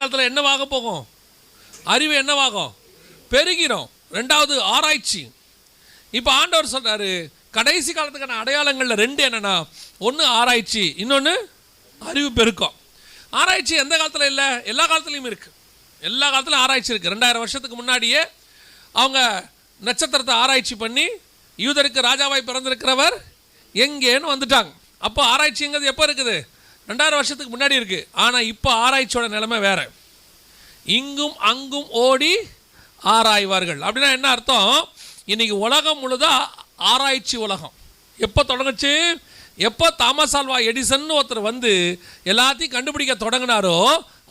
காலத்தில் என்னவாக போகும்? அறிவு என்னவாகும்? பெருகிறோம் ரெண்டாவது ஆராய்ச்சி. இப்போ ஆண்டவர் சொல்றாரு கடைசி காலத்துக்கான அடையாளங்கள்ல ரெண்டு என்னன்னா ஒன்று ஆராய்ச்சி இன்னொன்று அறிவு பெருக்கம். ஆராய்ச்சி எந்த காலத்தில் இல்லை? எல்லா காலத்துலேயும் இருக்கு. எல்லா காலத்துலையும் ஆராய்ச்சி இருக்கு. ரெண்டாயிரம் வருஷத்துக்கு முன்னாடியே அவங்க நட்சத்திரத்தை ஆராய்ச்சி பண்ணி யூதருக்கு ராஜாவாய் பிறந்திருக்கிறவர் எங்கேன்னு வந்துட்டாங்க. அப்போ ஆராய்ச்சிங்கிறது எப்போ இருக்குது? ரெண்டாயிரம் வருஷத்துக்கு முன்னாடி இருக்குது ஆனால் இப்போ ஆராய்ச்சியோட நிலைமை வேறு. இங்கும் அங்கும் ஓடி ஆராய்வார்கள். அப்படின்னா என்ன அர்த்தம்? இன்னைக்கு உலகம் முழுதா ஆராய்ச்சி உலகம். எப்போ தொடங்குச்சு? எப்போ தாமஸ் ஆல்வா எடிசன் ஒருத்தர் வந்து எல்லாத்தையும் கண்டுபிடிக்க தொடங்கினாரோ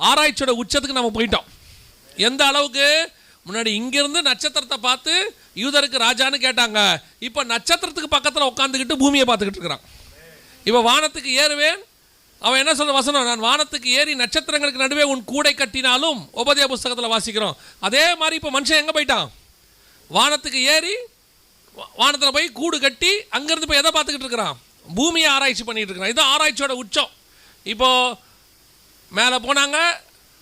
ஆராய்ச்சியோட உச்சத்துக்கு நம்ம போயிட்டோம். எந்த அளவுக்கு? முன்னாடி இங்கிருந்து நட்சத்திரத்தை பார்த்து யூதருக்கு ராஜான்னு கேட்டாங்க. இப்போ நட்சத்திரத்துக்கு பக்கத்தில் உட்காந்துக்கிட்டு பூமியை பார்த்துக்கிட்டு இருக்கிறான். இப்போ வானத்துக்கு ஏறுவேன் அவன் என்ன சொல்ற வசனம்? நான் வானத்துக்கு ஏறி நட்சத்திரங்களுக்கு நடுவே உன் கூடை கட்டினாலும் உபதய புஸ்தகத்தில் வாசிக்கிறோம். அதே மாதிரி இப்போ மனுஷன் எங்கே போயிட்டான்? வானத்துக்கு ஏறி வானத்தில் போய் கூடு கட்டி அங்கேருந்து போய் எதை பார்த்துக்கிட்டு இருக்கிறான்? பூமியை ஆராய்ச்சி பண்ணிட்டு இருக்கிறான். இதுதான் ஆராய்ச்சியோட உச்சம். இப்போது மேலே போனாங்க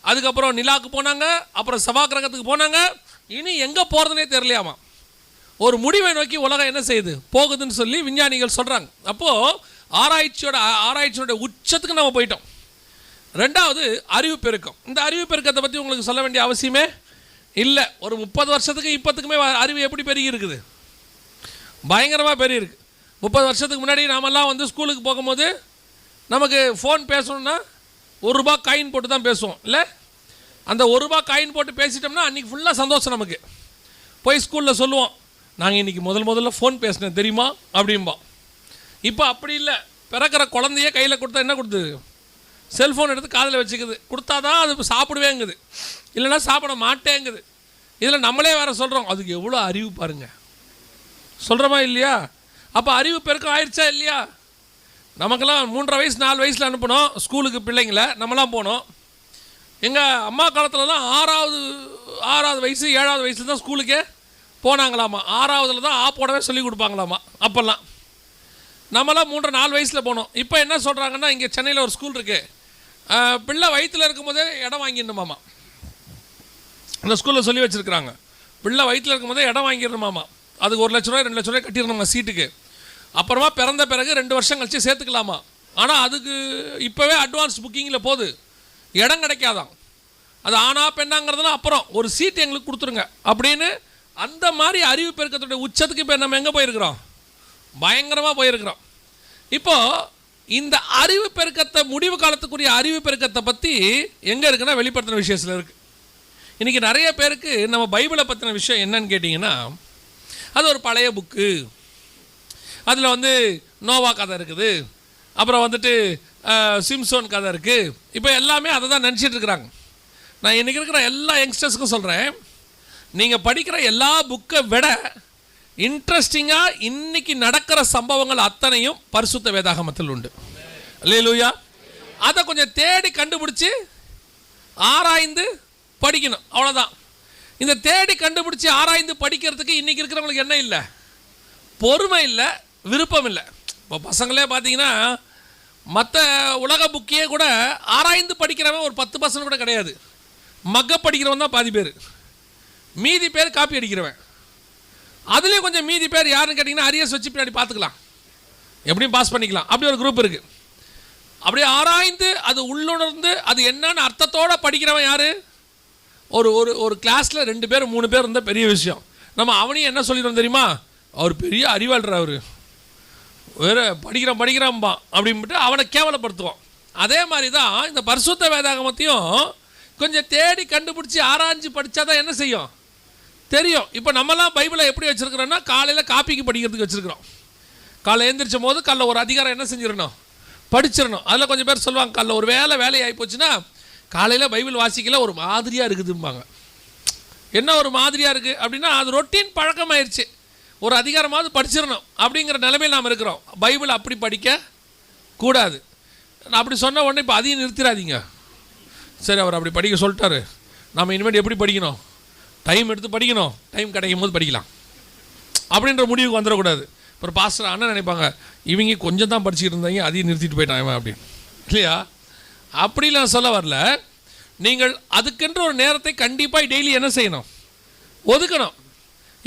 அதுக்கப்புறம் நிலாவுக்கு போனாங்க அப்புறம் செவ்வா கிரகத்துக்கு போனாங்க. இனி எங்கே போகிறதுனே தெரியலையாமா ஒரு முடிவை நோக்கி உலகம் என்ன செய்யுது? போகுதுன்னு சொல்லி விஞ்ஞானிகள் சொல்கிறாங்க அப்போது ஆராய்ச்சியோட ஆராய்ச்சியோட உச்சத்துக்கு நம்ம போயிட்டோம். ரெண்டாவது அறிவு பெருக்கம். இந்த அறிவு பெருக்கத்தை பற்றி உங்களுக்கு சொல்ல வேண்டிய அவசியமே இல்லை. ஒரு முப்பது வருஷத்துக்கு இப்போத்துக்குமே அறிவு எப்படி பெருகி இருக்குது? பயங்கரமாக பெரிய இருக்குது முப்பது வருஷத்துக்கு முன்னாடி நாமெல்லாம் வந்து ஸ்கூலுக்கு போகும்போது நமக்கு ஃபோன் பேசணும்னா ஒரு ரூபா காயின் போட்டு தான் பேசுவோம். இல்லை? அந்த ஒரு ரூபா காயின் போட்டு பேசிட்டோம்னா அன்றைக்கி ஃபுல்லாக சந்தோஷம் நமக்கு. போய் ஸ்கூலில் சொல்லுவோம். நாங்கள் இன்றைக்கி முதல் முதல்ல ஃபோன் பேசினேன் தெரியுமா? அப்படிம்போம் இப்போ அப்படி இல்லை. பிறக்கிற குழந்தைய கையில் கொடுத்தா என்ன கொடுத்தது? செல்ஃபோன் எடுத்து காதில் வச்சுக்குது. கொடுத்தாதான் அது சாப்பிடுவேங்குது. இல்லைன்னா சாப்பிட மாட்டேங்குது. இதில் நம்மளே வேறு சொல்கிறோம் அதுக்கு எவ்வளோ அறிவு பாருங்கள் சொல்கிறோமா இல்லையா? அப்போ அறிவு பெருக்கம் ஆயிடுச்சா இல்லையா? நமக்கெல்லாம் மூன்றரை வயசு நாலு வயசில் அனுப்பணும் ஸ்கூலுக்கு பிள்ளைங்கள நம்மலாம் போனோம். எங்கள் அம்மா காலத்துலலாம் ஆறாவது ஆறாவது வயசு ஏழாவது வயசுல தான் ஸ்கூலுக்கே போனாங்களாமா. ஆறாவதுல தான் ஆ போடவே சொல்லி கொடுப்பாங்களாமா. அப்போல்லாம். நம்மலாம் மூன்று நாலு வயசில் போனோம். இப்போ என்ன சொல்கிறாங்கன்னா இங்கே சென்னையில் ஒரு ஸ்கூல் இருக்குது பிள்ளை வயிற்றில் இருக்கும்போதே இடம் வாங்கிடணுமாமா அந்த ஸ்கூலில் சொல்லி வச்சுருக்குறாங்க. பிள்ளை வயிற்றில் இருக்கும்போதே இடம் வாங்கிடணுமாமா அதுக்கு ஒரு லட்ச ரூபாய் ரெண்டு லட்ச ரூபாய் கட்டிடணுமா சீட்டுக்கு. அப்புறமா பிறந்த பிறகு ரெண்டு வருஷம் கழித்து சேர்த்துக்கலாமா. ஆனால் அதுக்கு இப்போவே அட்வான்ஸ் புக்கிங்கில் போகுது. இடம் கிடைக்காதான் அது ஆனா பெண்ணாங்கிறதுலாம் அப்புறம் ஒரு சீட் எங்களுக்கு கொடுத்துருங்க. அப்படின்னு அந்த மாதிரி அறிவு பெருக்கத்துடைய உச்சத்துக்கு இப்போ நம்ம எங்கே போயிருக்கிறோம்? பயங்கரமாக போயிருக்கிறோம். இப்போது இந்த அறிவு பெருக்கத்தை முடிவு காலத்துக்குரிய அறிவு பெருக்கத்தை பற்றி எங்கே இருக்குன்னா வெளிப்படுத்தின விஷயத்தில் இருக்குது இன்றைக்கி நிறைய பேருக்கு நம்ம பைபிளை பற்றின விஷயம் என்னன்னு கேட்டிங்கன்னா அது ஒரு பழைய புக்கு. அதில் வந்து நோவா கதை இருக்குது. அப்புறம் வந்துட்டு சிம்சோன் கதை இருக்குது இப்போ எல்லாமே அதை தான் நினச்சிட்டு இருக்கிறாங்க. நான் இன்றைக்கி இருக்கிற எல்லா யங்ஸ்டர்ஸுக்கும் சொல்கிறேன் நீங்கள் படிக்கிற எல்லா புக்கை விட இன்ட்ரெஸ்டிங்காக இன்னைக்கு நடக்கிற சம்பவங்கள் அத்தனையும் பரிசுத்த வேதாகமத்தில் உண்டு. இல்லையா அதை கொஞ்சம் தேடி கண்டுபிடிச்சி ஆராய்ந்து படிக்கணும். அவ்வளோதான் இந்த தேடி கண்டுபிடிச்சி ஆராய்ந்து படிக்கிறதுக்கு இன்றைக்கி இருக்கிறவங்களுக்கு என்ன இல்லை? பொறுமை இல்லை விருப்பம் இல்லை. இப்போ பசங்களே பார்த்தீங்கன்னா மற்ற உலக புக்கையே கூட ஆராய்ந்து படிக்கிறவன் ஒரு பத்து பர்சன்ட் கூட கிடையாது. மக்க படிக்கிறவன் தான் பாதி பேர். மீதி பேர் காப்பி அடிக்கிறவன். அதுலேயும் கொஞ்சம் மீதி பேர் யாருன்னு கேட்டிங்கன்னா அரியர்ஸ் வச்சு பின்னாடி பார்த்துக்கலாம். எப்படியும் பாஸ் பண்ணிக்கலாம். அப்படி ஒரு குரூப் இருக்குது அப்படியே ஆராய்ந்து அது உள்ளுணர்ந்து அது என்னன்னு அர்த்தத்தோடு படிக்கிறவன் யார்? ஒரு ஒரு ஒரு கிளாஸில் ரெண்டு பேர் மூணு பேர் இருந்தால் பெரிய விஷயம். நம்ம அவனையும் என்ன சொல்லிடுறோம் தெரியுமா? அவர் பெரிய அறிவாளர் அவர். வேறு படிக்கிறான் படிக்கிறான்பா அப்படின்ட்டு அவனை கேவலப்படுத்துவோம். அதே மாதிரி தான் இந்த பரிசுத்த வேதாகமத்தையும் கொஞ்சம் தேடி கண்டுபிடிச்சி ஆராய்ஞ்சு படித்தா தான் என்ன செய்யும்? தெரியும். இப்போ நம்மலாம் பைபிளை எப்படி வச்சுருக்கிறோன்னா காலையில் காப்பிக்கு படிக்கிறதுக்கு வச்சுருக்கிறோம். காலை எழுந்திரிச்சும் போது காலைல ஒரு அதிகாரம் என்ன செஞ்சிடணும்? படிச்சிடணும். அதில் கொஞ்சம் பேர் சொல்லுவாங்க காலைல ஒரு வேலை வேலையாகி போச்சுன்னா காலையில் பைபிள் வாசிக்கல ஒரு மாதிரியாக இருக்குதும்பாங்க. என்ன ஒரு மாதிரியாக இருக்குது அப்படின்னா அது ரொட்டீன் பழக்கமாயிருச்சு. ஒரு அதிகாரமாவது படிச்சிடணும் அப்படிங்கிற நிலைமையில் நாம் இருக்கிறோம். பைபிள் அப்படி படிக்க கூடாது. நான் அப்படி சொன்ன உடனே இப்போ அதையும் நிறுத்திடாதீங்க. சரி அவர் அப்படி படிக்க சொல்லிட்டாரு. நம்ம இனிமேல் எப்படி படிக்கணும்? டைம் எடுத்து படிக்கணும். டைம் கிடைக்கும் போது படிக்கலாம். அப்படின்ற முடிவுக்கு வந்துடக்கூடாது. அப்புறம் பாஸ்டர் அண்ணன் நினைப்பாங்க இவங்க கொஞ்சம் தான் படிச்சுக்கிட்டு இருந்தாங்க அதையும் நிறுத்திட்டு போயிட்டாங்க அப்படின்னு. இல்லையா? அப்படிலாம் சொல்ல வரல. நீங்கள் அதுக்கென்ற ஒரு நேரத்தை கண்டிப்பாக டெய்லி என்ன செய்யணும்? ஒதுக்கணும்.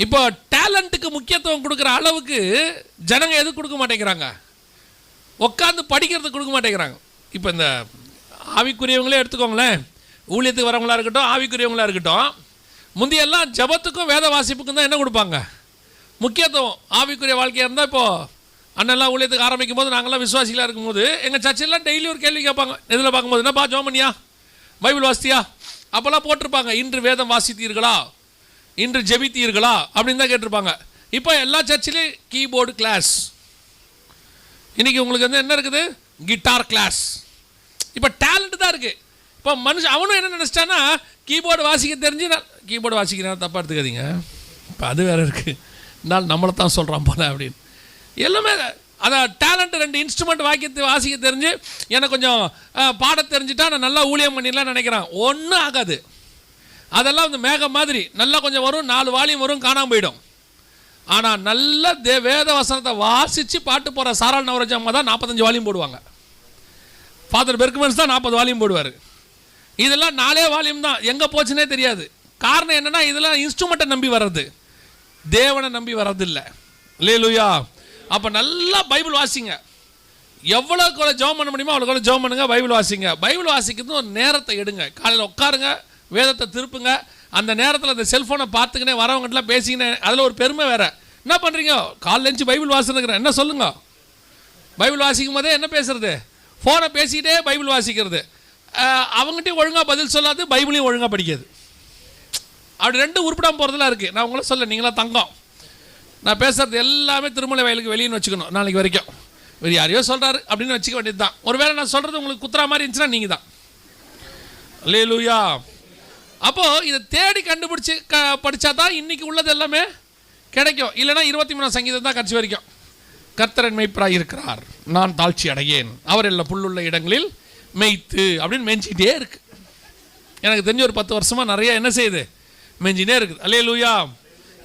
இப்போ டேலண்ட்டுக்கு முக்கியத்துவம் கொடுக்குற அளவுக்கு ஜனங்க எதுக்கு கொடுக்க மாட்டேங்கிறாங்க? உட்காந்து படிக்கிறதுக்கு கொடுக்க மாட்டேங்கிறாங்க. இப்போ இந்த ஆவிக்குரியவங்களே எடுத்துக்கோங்களேன். ஊழியத்துக்கு வரவங்களா இருக்கட்டும் ஆவிக்குரியவங்களா இருக்கட்டும் முந்தையெல்லாம் ஜபத்துக்கும் வேத வாசிப்புக்கும் தான் என்ன கொடுப்பாங்க? முக்கியத்துவம் ஆவிக்குரிய வாழ்க்கையாக இருந்தால் இப்போது அண்ணெல்லாம் ஊழியத்துக்கு ஆரம்பிக்கும் போது நாங்கள்லாம் விசுவாசிகளாக இருக்கும்போது எங்கள் சர்ச்செல்லாம் டெய்லி ஒரு கேள்வி கேட்பாங்க. இதில் பார்க்கும்போது என்னப்பா ஜோமனியா பைபிள் வாசித்தியா அப்போல்லாம் போட்டிருப்பாங்க. இன்று வேதம் வாசித்தீர்களா? இன்று ஜெபித்தீர்களா? அப்படின்னு தான் கேட்டிருப்பாங்க. இப்போ எல்லா சர்ச்சிலையும் கீபோர்டு கிளாஸ். இன்றைக்கி உங்களுக்கு வந்து என்ன இருக்குது? Guitar class. இப்போ டேலண்ட் தான் இருக்குது இப்போ மனுஷன் அவனும் என்ன நினச்சிட்டான்னா கீபோர்டு வாசிக்க தெரிஞ்சு நான் கீபோர்டு வாசிக்கிறேன் தப்பாக எடுத்துக்காதீங்க. இப்போ அது வேறு இருக்குது நான் நம்மளை தான் சொல்கிறான் போல அப்படின்னு. எல்லாமே அதான் டேலண்ட் ரெண்டு இன்ஸ்ட்ருமெண்ட் வாக்கியத்தை வாசிக்க தெரிஞ்சு எனக்கு கொஞ்சம் பாட தெரிஞ்சுட்டா நான் நல்லா ஊழியம் பண்ணிடலாம் நினைக்கிறேன். ஒன்றும் ஆகாது. அதெல்லாம் வந்து மேகம் மாதிரி நல்லா கொஞ்சம் வரும் நாலு வாலியும் வரும் காணாமல் போயிடும். ஆனால் நல்ல தே வேத வசனத்தை வாசித்து பாட்டு போகிற சாரால் நவரஜ் அம்மா தான் நாற்பத்தஞ்சு வாலியும் போடுவாங்க. ஃபாதர் பெர்க்மன்ஸ் தான் நாற்பது வாலியும் போடுவார். இதெல்லாம் நாலே வால்யூம் தான். எங்கே போச்சுனே தெரியாது. காரணம் என்னன்னா இதெல்லாம் இன்ஸ்ட்ருமெண்ட்டை நம்பி வர்றது. தேவனை நம்பி வர்றதில்லை. லேலுயா அப்போ நல்லா பைபிள் வாசிங்க. எவ்வளோ கூட ஜெபம் பண்ண முடியுமோ அவ்வளோ கூட ஜெபம் பண்ணுங்க பைபிள் வாசிங்க. பைபிள் வாசிக்கிறது ஒரு நேரத்தை எடுங்க. காலையில் உட்காருங்க வேதத்தை திருப்புங்க. அந்த நேரத்தில் அந்த செல்ஃபோனை பார்த்துக்கினே வரவங்ககிட்டலாம் பேசிக்கினே அதில் ஒரு பெருமை வேறு. என்ன பண்ணுறீங்க காலைல எழுந்து பைபிள் வாசினுக்கிறேன் என்ன சொல்லுங்க? பைபிள் வாசிக்கும் போதே என்ன பேசுறது? ஃபோனை பேசிக்கிட்டே பைபிள் வாசிக்கிறது. அவங்ககிட்டயும் ஒழுங்காக பதில் சொல்லாது பைபிளையும் ஒழுங்காக படிக்காது. அப்படி ரெண்டு உருப்பிடாமல் போகிறதுலாம் இருக்குது நான் உங்களை சொல்ல நீங்களாம் தங்கம். நான் பேசுகிறது எல்லாமே திருமலை வயலுக்கு வெளியேன்னு வச்சுக்கணும் நாளைக்கு வரைக்கும். வேறு யாரையோ சொல்கிறாரு அப்படின்னு வச்சுக்க வேண்டியது தான் ஒருவேளை நான் சொல்கிறது உங்களுக்கு குத்துற மாதிரி இருந்துச்சுன்னா நீங்கள் தான் லேலூயா அப்போது இதை தேடி கண்டுபிடிச்சி க படித்தா தான் இன்றைக்கி உள்ளது எல்லாமே கிடைக்கும். இல்லைன்னா இருபத்தி மூணாம் சங்கீதம் தான் கடைசி வரைக்கும். கர்த்தரன் மெய்ப்பராக இருக்கிறார். நான் தாழ்ச்சி அடையேன். அவர் எல்லா புல்லுள்ள இடங்களில் மெய்த்து அப்படின்னு மெஞ்சிட்டே இருக்கு. எனக்கு தெரிஞ்ச ஒரு பத்து வருஷமாக நிறைய என்ன செய்யுது? மெஞ்சினே இருக்குது. அல்லே லூயா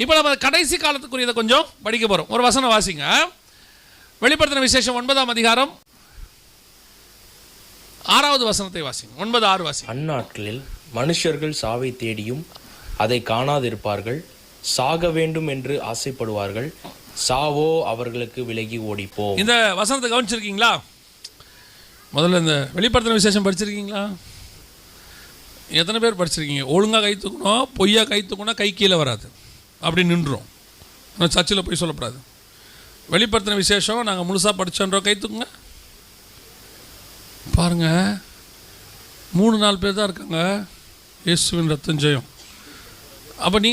இப்போ நம்ம கடைசி காலத்துக்குரியதை கொஞ்சம் படிக்க போகிறோம் ஒரு வசனம் வாசிங்க. வெளிப்படுத்தின விசேஷம் ஒன்பதாம் அதிகாரம். ஆறாவது வசனத்தை வாசிங்க. ஒன்பது ஆறு வாசிங்க. அந்நாட்களில் மனுஷர்கள் சாவை தேடியும் அதை காணாதிருப்பார்கள். சாக வேண்டும் என்று ஆசைப்படுவார்கள். சாவோ அவர்களுக்கு விலகி ஓடிப்போம். இந்த வசனத்தை கவனிச்சிருக்கீங்களா? முதல்ல இந்த வெளிப்படுத்தின விசேஷம் படிச்சிருக்கீங்களா? எத்தனை பேர் படிச்சிருக்கீங்க? ஒழுங்காக கை தூக்கணும் பொய்யா கை தூக்கணும் கை கீழே வராது. அப்படி நின்றோம். ஆனால் சர்ச்சில் போய் சொல்லப்படாது. வெளிப்படுத்தின விசேஷம் நாங்கள் முழுசாக படித்தோன்றோம் கை தூக்குங்க. பாருங்க. மூணு நாலு பேர் தான் இருக்காங்க. இயேசுவின் ரத்தம் ஜெயம். அப்போ நீ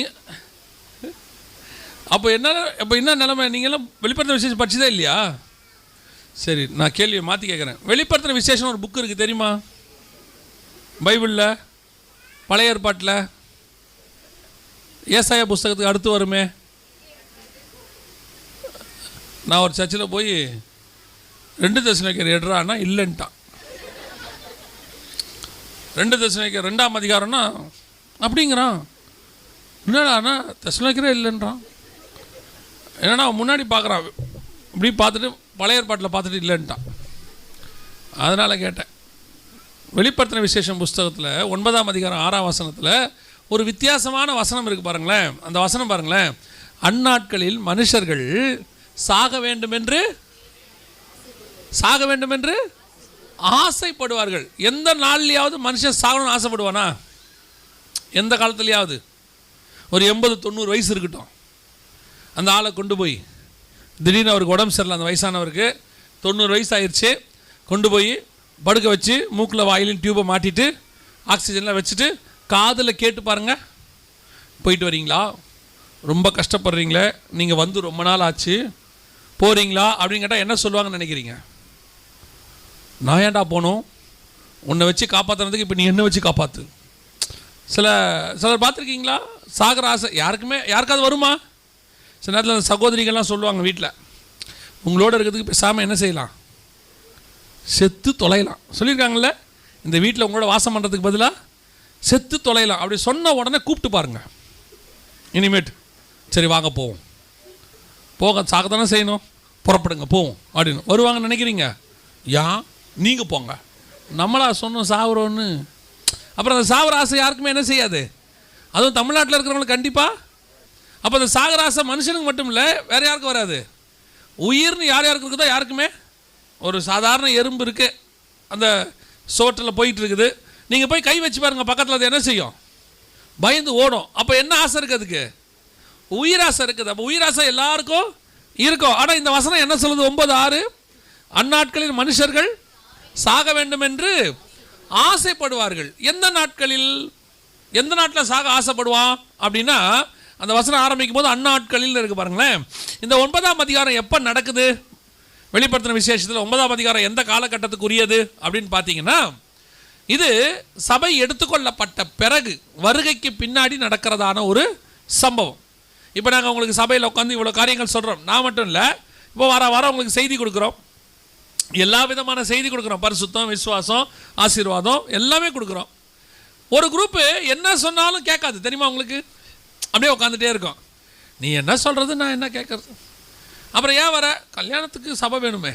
அப்போ என்ன அப்போ என்ன நிலைமை? நீங்கள்லாம் வெளிப்படுத்தின விசேஷம் படிச்சதே இல்லையா? சரி நான் கேள்வியை மாற்றி கேட்குறேன் வெளிப்படுத்தின விசேஷம் ஒரு புக் இருக்குது தெரியுமா? பைபிளில் பழைய ஏற்பாட்டில். ஏசாயா புஸ்தகத்துக்கு அடுத்து வருமே? நான் ஒரு சர்ச்சில் போய் ரெண்டு தசனிக்கர் எடுறான்னா இல்லைன்ட்டான். ரெண்டு தசனிக்கர் ரெண்டாம் அதிகாரம்னா அப்படிங்கிறான். என்னடாண்ணா தசனிக்கரே இல்லைன்றான். என்னன்னா அவன் முன்னாடி பார்க்குறான். இப்படி பார்த்துட்டு பழைய ஏற்பாட்டில் பார்த்துட்டு இல்லைன்ட்டான். அதனால் கேட்டேன். வெளிப்படுத்தின விசேஷம் புஸ்தகத்தில் ஒன்பதாம் அதிகாரம் ஆறாம் வசனத்தில் ஒரு வித்தியாசமான வசனம் இருக்குது பாருங்களேன். அந்த வசனம் பாருங்களேன். அந்நாட்களில் மனுஷர்கள் சாக வேண்டுமென்று சாக வேண்டுமென்று ஆசைப்படுவார்கள். எந்த நாள்லையாவது மனுஷன் சாகணும்னு ஆசைப்படுவானா? எந்த காலத்துலையாவது? ஒரு எண்பது தொண்ணூறு வயசு இருக்கட்டும். அந்த ஆளை கொண்டு போய் திடீர்னு அவருக்கு உடம்பு சரியில்லை அந்த வயசானவருக்கு தொண்ணூறு வயசு ஆயிடுச்சு கொண்டு போய் படுக்க வச்சு மூக்கில் வாயிலும் டியூப்பை மாட்டிட்டு ஆக்சிஜன்லாம் வச்சுட்டு காதில் கேட்டு பாருங்கள் போயிட்டு வரீங்களா? ரொம்ப கஷ்டப்படுறீங்களே நீங்கள் வந்து ரொம்ப நாள் ஆச்சு. போகிறீங்களா அப்படின்னு கேட்டால் என்ன சொல்லுவாங்கன்னு நினைக்கிறீங்க? நான் ஏன்டா போகணும் உன்னை வச்சு காப்பாற்றுறதுக்கு இப்போ நீ என்ன வச்சு காப்பாற்று சில சிலர் பார்த்துருக்கீங்களா? சாகர ஆசை. யாருக்குமே யாருக்காவது வருமா? சில நேரத்தில் அந்த சகோதரிகள்லாம் சொல்லுவாங்க வீட்டில் உங்களோட இருக்கிறதுக்கு பேசாமல் என்ன செய்யலாம்? செத்து தொலையலாம் சொல்லியிருக்காங்கல்ல? இந்த வீட்டில் உங்களோட வாசம் பண்ணுறதுக்கு பதிலாக செத்து தொலையலாம் அப்படி சொன்ன உடனே கூப்பிட்டு பாருங்கள் இனிமேட்டு சரி வாங்க போவோம். போக சாகத்தானே செய்யணும்? புறப்படுங்க போவோம். அப்படின்னு. வருவாங்கன்னு நினைக்கிறீங்க? யா நீங்கள் போங்க. நம்மளா சொன்னோம் சாகுறோன்னு அப்புறம் அந்த சாவர ஆசை யாருக்குமே என்ன செய்யாது? அதுவும் தமிழ்நாட்டில் இருக்கிறவங்களுக்கு கண்டிப்பாக அப்போ அந்த சாகராசம் மனுஷனுக்கு மட்டும் இல்லை வேறு யாருக்கும் வராது. உயிர்னு யார் யாருக்கு இருக்குதோ யாருக்குமே ஒரு சாதாரண எறும்பு இருக்குது அந்த சோற்றில் போயிட்டு இருக்குது. நீங்கள் போய் கை வச்சு பாருங்கள் பக்கத்தில் அது என்ன செய்யும்? பயந்து ஓடும். அப்போ என்ன ஆசை இருக்குது அதுக்கு? உயிராசை இருக்குது. அப்போ உயிராசை எல்லாருக்கும் இருக்கும். ஆனால் இந்த வசனம் என்ன சொல்லுது? ஒன்பது ஆறு. அந்நாட்களில் மனுஷர்கள் சாக வேண்டும் என்று ஆசைப்படுவார்கள். எந்த நாட்களில்? எந்த நாட்டில் சாக ஆசைப்படுவான்? அப்படின்னா அந்த வசனம் ஆரம்பிக்கும் போது அந்நாட்களில் இருக்கு பாருங்களேன். இந்த ஒன்பதாம் அதிகாரம் எப்போ நடக்குது? வெளிப்படுத்தின விசேஷத்தில் ஒன்பதாம் அதிகாரம் எந்த காலகட்டத்துக்குரியது அப்படின்னு பார்த்தீங்கன்னா இது சபை எடுத்துக்கொள்ளப்பட்ட பிறகு வருகைக்கு பின்னாடி நடக்கிறதான ஒரு சம்பவம். இப்போ நாங்கள் உங்களுக்கு சபையில் உட்காந்து இவ்வளோ காரியங்கள் சொல்கிறோம் நான் மட்டும் இல்லை இப்போ வர வர உங்களுக்கு செய்தி கொடுக்குறோம். எல்லா விதமான செய்தி கொடுக்குறோம். பரிசுத்தம் விசுவாசம் ஆசீர்வாதம் எல்லாமே கொடுக்குறோம். ஒரு குரூப்பு என்ன சொன்னாலும் கேட்காது. தெரியுமா உங்களுக்கு? அப்படியே உட்காந்துட்டே இருக்கும். நீ என்ன சொல்கிறது நான் என்ன கேட்கறது? அப்புறம் ஏன் வர? கல்யாணத்துக்கு சபை வேணுமே.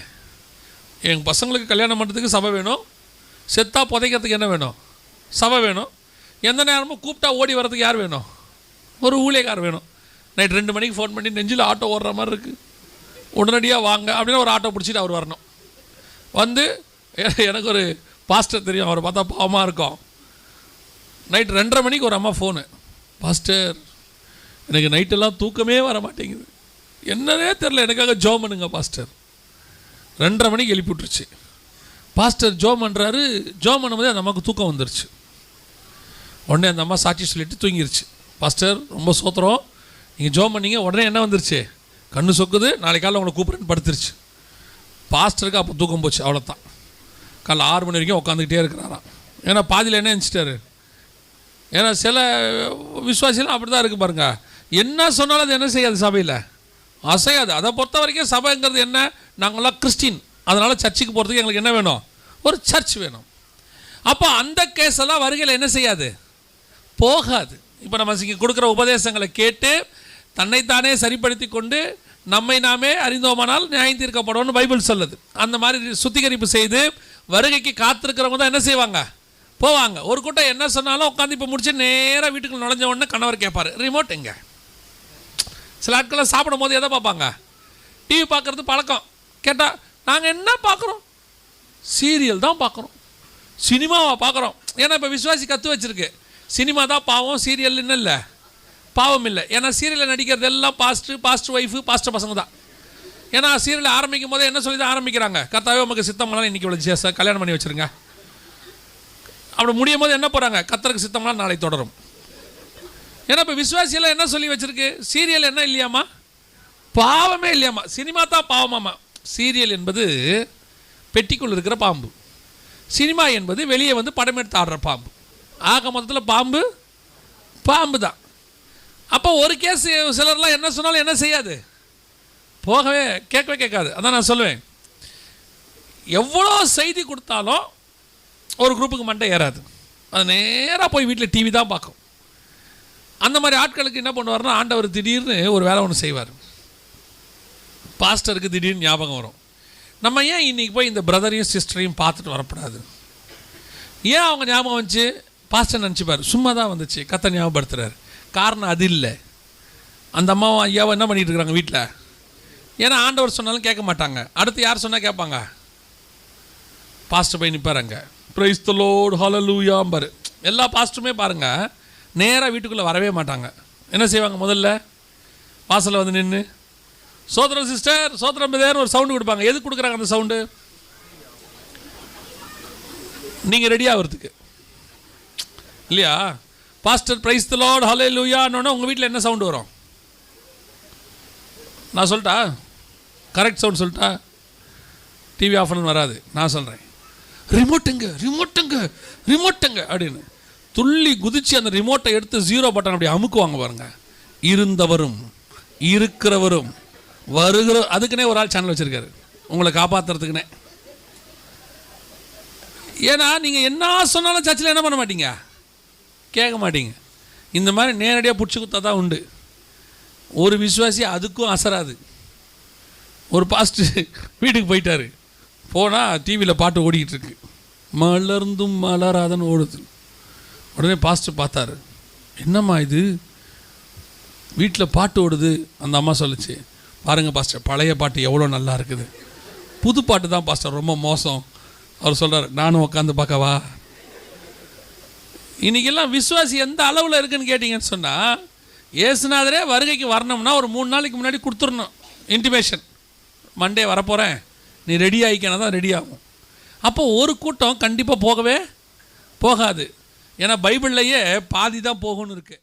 எங்கள் பசங்களுக்கு கல்யாணம் பண்ணுறதுக்கு சபை வேணும். செத்தா புதைக்கிறதுக்கு என்ன வேணும்? சபை வேணும். எந்த நேரமும் கூப்பிட்டா ஓடி வர்றதுக்கு யார் வேணும்? ஒரு ஊழியக்கார் வேணும். நைட் ரெண்டு மணிக்கு ஃபோன் பண்ணி நெஞ்சில் ஆட்டோ ஓடுற மாதிரி இருக்குது உடனடியாக வாங்க அப்படின்னு ஒரு ஆட்டோ பிடிச்சிட்டு அவர் வரணும். வந்து எனக்கு ஒரு பாஸ்டர் தெரியும். அவரை பார்த்தா பாவமாக இருக்கும். நைட் ரெண்டரை மணிக்கு ஒரு அம்மா ஃபோனு பாஸ்டர் எனக்கு நைட்டெல்லாம் தூக்கமே வர மாட்டேங்குது என்னன்னே தெரில எனக்காக ஜோம் பண்ணுங்க பாஸ்டர் ரெண்டரை மணிக்கு எழுப்பிவிட்டுருச்சு பாஸ்டர் ஜோ பண்ணுறாரு ஜோம் பண்ணும்போதே அந்த அம்மாவுக்கு தூக்கம் வந்துருச்சு. உடனே அந்த அம்மா சாட்சி சொல்லிட்டு தூங்கிருச்சு. பாஸ்டர் ரொம்ப சோத்திரம். நீங்கள் ஜோம் பண்ணீங்க உடனே என்ன வந்துருச்சு? கண்ணு சொக்குது நாளைக்கு காலையில் உங்களை கூப்பிட்றேன்னு படுத்துருச்சு. பாஸ்டருக்கு அப்போ தூக்கம் போச்சு அவ்வளோதான் காலைல ஆறு மணி வரைக்கும் உட்காந்துக்கிட்டே இருக்கிறாராம். ஏன்னா பாதியில் என்ன நினச்சிட்டாரு? ஏன்னா சில விசுவாசிலாம் அப்படி தான் இருக்குது பாருங்கள் என்ன சொன்னாலும் அது என்ன செய்யாது சபையில்? அசையாது. அதை பொறுத்த வரைக்கும் சபைங்கிறது என்ன? நாங்களாம் கிறிஸ்டின். அதனால் சர்ச்சுக்கு போகிறதுக்கு எங்களுக்கு என்ன வேணும்? ஒரு சர்ச் வேணும். அப்போ அந்த கேஸ் எல்லாம் வருகையில் என்ன செய்யாது? போகாது. இப்போ நம்ம இங்கே கொடுக்குற உபதேசங்களை கேட்டு தன்னைத்தானே சரிப்படுத்தி கொண்டு நம்மை நாமே அறிந்தோமானால் நியாயம் தீர்க்கப்படணும்னு பைபிள் சொல்லுது. அந்த மாதிரி சுத்திகரிப்பு செய்து வருகைக்கு காத்திருக்கிறவங்க தான் என்ன செய்வாங்க? போவாங்க. ஒரு கூட்டம் என்ன சொன்னாலும் உட்காந்து இப்போ முடிச்சு நேராக வீட்டுக்குள்ள நுழைஞ்ச உடனே கணவர் கேட்பார் ரிமோட் எங்கே? சில ஆட்கள்லாம் சாப்பிடும் போது எதை பார்ப்பாங்க? டிவி பார்க்குறது பழக்கம். கேட்டால் நாங்கள் என்ன பார்க்குறோம்? சீரியல் தான் பார்க்குறோம். சினிமாவை பார்க்குறோம். ஏன்னா இப்போ விஸ்வாசி கற்று வச்சுருக்கு. சினிமா தான் பாவம் சீரியல் இன்னும் இல்லை? பாவம் இல்லை. ஏன்னா சீரியலில் நடிக்கிறது எல்லாம் பாஸ்ட்டு பாஸ்ட் ஒய்ஃபு பாஸ்ட் பசங்க தான். ஏன்னா சீரியல் ஆரம்பிக்கும் போதே என்ன சொல்லி தான் ஆரம்பிக்கிறாங்க? கர்த்தாவே உமக்கு சித்தமெல்லாம் இன்றைக்கி இவ்வளோ சேச கல்யாணம் பண்ணி வச்சுருங்க. அப்படி முடியும் போது என்ன போகிறாங்க கத்தருக்கு சித்தமெல்லாம் நாளை தொடரும். ஏன்னா இப்போ விசுவாசியெல்லாம் என்ன சொல்லி வச்சிருக்கு? சீரியல் என்ன இல்லையாம்மா? பாவமே இல்லையாம்மா. சினிமா தான் பாவமாமா சீரியல் என்பது பெட்டிக்குள் இருக்கிற பாம்பு. சினிமா என்பது வெளியே வந்து படம் எடுத்து ஆடுற பாம்பு. ஆக மொத்தத்தில் பாம்பு பாம்பு தான். அப்போ ஒரு கேஸ் சிலர்லாம் என்ன சொன்னாலும் என்ன செய்யாது? போகவே கேட்கவே கேட்காது. அதான் நான் சொல்லுவேன். எவ்வளோ செய்தி கொடுத்தாலும் ஒரு குரூப்புக்கு மண்டை ஏறாது. அது நேராக போய் வீட்டில் டிவி தான் பார்க்கும். அந்த மாதிரி ஆட்களுக்கு என்ன பண்ணுவார்னா ஆண்டவர் திடீர்னு ஒரு வேலை ஒன்று செய்வார். பாஸ்டருக்கு திடீர்னு ஞாபகம் வரும். நம்ம ஏன் இன்னைக்கு போய் இந்த பிரதரையும் சிஸ்டரையும் பார்த்துட்டு வரக்கூடாது? ஏன் அவங்க ஞாபகம் வந்துச்சு? பாஸ்டர் நினச்சிப்பார் சும்மா தான் வந்துச்சு. கத்தை ஞாபகப்படுத்துறாரு. காரணம் அது இல்லை. அந்த அம்மாவும் ஐயாவும் என்ன பண்ணிட்டு இருக்கிறாங்க வீட்டில் ஏன்னா ஆண்டவர் சொன்னாலும் கேட்க மாட்டாங்க. அடுத்து யார் சொன்னால் கேட்பாங்க? பாஸ்டர் போய் நிற்பார் அங்கே. ப்ரைஸ் த லோட் ஹலலூயாம்பார் எல்லா பாஸ்டருமே பாருங்கள் நேராக வீட்டுக்குள்ளே வரவே மாட்டாங்க. என்ன செய்வாங்க முதல்ல? வாசலில் வந்து நின்று சோதரம் சிஸ்டர் சோதரம் பிதேர்னு ஒரு சவுண்டு கொடுப்பாங்க. எதுக்கு கொடுக்குறாங்க அந்த சவுண்டு நீங்கள் ரெடி ஆகிறதுக்கு. இல்லையா? பாஸ்டர் பிரைஸ் த லார்ட் ஹலே லூயான்னு உங்கள் வீட்டில் என்ன சவுண்டு வரும்? நான் சொல்லிட்டா கரெக்ட் சவுண்ட் சொல்லிட்டா டிவி ஆஃப் பண்ணு வராது. நான் சொல்கிறேன் ரிமோட்டுங்க ரிமோட்டுங்க ரிமோட்டுங்க அப்படின்னு. துள்ளி குதிச்சு அந்த ரிமோட்டை எடுத்து ஜீரோ பட்டன் அப்படி அமுக்குவாங்க பாருங்க. இருந்தவரும் இருக்கிறவரும் வருகிற அதுக்குன்னே ஒரு ஆள் சேனல் வச்சிருக்காரு. உங்களை காப்பாத்துறதுக்குன்னே. ஏன்னா நீங்கள் என்ன சொன்னாலும் சர்ச்சில் என்ன பண்ண மாட்டீங்க? கேட்க மாட்டீங்க. இந்த மாதிரி நேரடியாக பிடிச்சி குத்தா தான் உண்டு. ஒரு விசுவாசி அதுக்கும் அசராது. ஒரு பாஸ்ட் வீட்டுக்கு போயிட்டாரு. போனால் டிவியில் பாட்டு ஓடிக்கிட்டு இருக்கு. மலர்ந்தும் மலராதன்னு ஓடுது. உடனே பாஸ்டர் பார்த்தாரு. என்னம்மா இது? வீட்டில் பாட்டு ஓடுது. அந்த அம்மா சொல்லுச்சு பாருங்கள் பாஸ்டர் பழைய பாட்டு எவ்வளோ நல்லா இருக்குது. புது பாட்டு தான் பாஸ்டர் ரொம்ப மோசம். அவர் சொல்கிறார் நானும் உட்காந்து பார்க்கவா? இன்றைக்கெல்லாம் விசுவாசி எந்த அளவில் இருக்குன்னு கேட்டிங்கன்னு சொன்னால் ஏசுநாதரே வருகைக்கு வரணும்னா ஒரு மூணு நாளைக்கு முன்னாடி கொடுத்துடணும். இன்டிமேஷன் மண்டே வரப்போகிறேன் நீ ரெடி ஆகிக்கணும் தான் ரெடி ஆகும். அப்போ ஒரு கூட்டம் கண்டிப்பாக போகவே போகாது. ஏன்னா பைபிள்லையே பாதி தான் போகும்னு இருக்குது